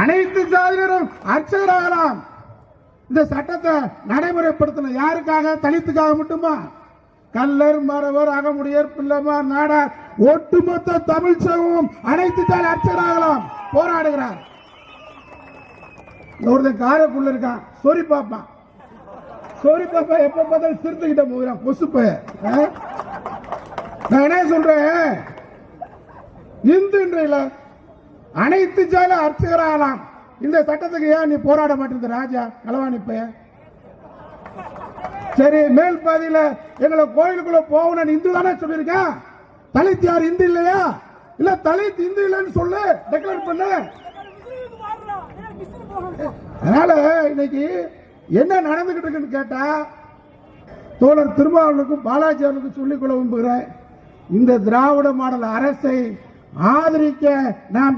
அனைத்து சாதியினரும் அர்ச்சகராகலாம் இந்த சட்டத்தை நடைமுறைப்படுத்தணும் யாருக்காக? தலித்துக்காக மட்டுமா? கல்லர் மறவர் அகமுடையர் பிள்ளைமார் நாடார் ஒட்டுமொத்த தமிழ் சமூகம் அனைத்து தாய் அர்ச்சகராகலாம் போராடுகிறார். ஒருத்தன் காரைக்குள்ள இருக்கான். சொரி பாப்பான் சொரி பாப்பா எப்ப பார்த்தாலும் சிறுத்துக்கிட்ட போகிறான். கொசு நான் என்ன சொல்றேன்? இந்துன்றையில அனைத்து ஜால அர்ச்சகராகலாம் இந்த சட்டத்துக்கு ஏன் நீ போராட மாட்டேங்குது ராஜா? களவாணி சரி மேல் பாதியில எங்களை கோயிலுக்குள்ள போகணும் இந்து தானே சொல்லியிருக்கேன் தலித் யார் இந்து இல்லையா? இல்ல தலித் இந்து இல்லைன்னு சொல்லு டெக்ளேர் பண்ணு. அதனால இன்னைக்கு என்ன நடந்துகிட்டு இருக்குன்னு கேட்டா தோழர் திருமாவளவனுக்கும் பாலாஜி அவர்களுக்கும் சொல்லிக் கொள்ள விரும்புகிறேன். இந்த திராவிட மாடல் அரசை ஆதரிக்க நாம்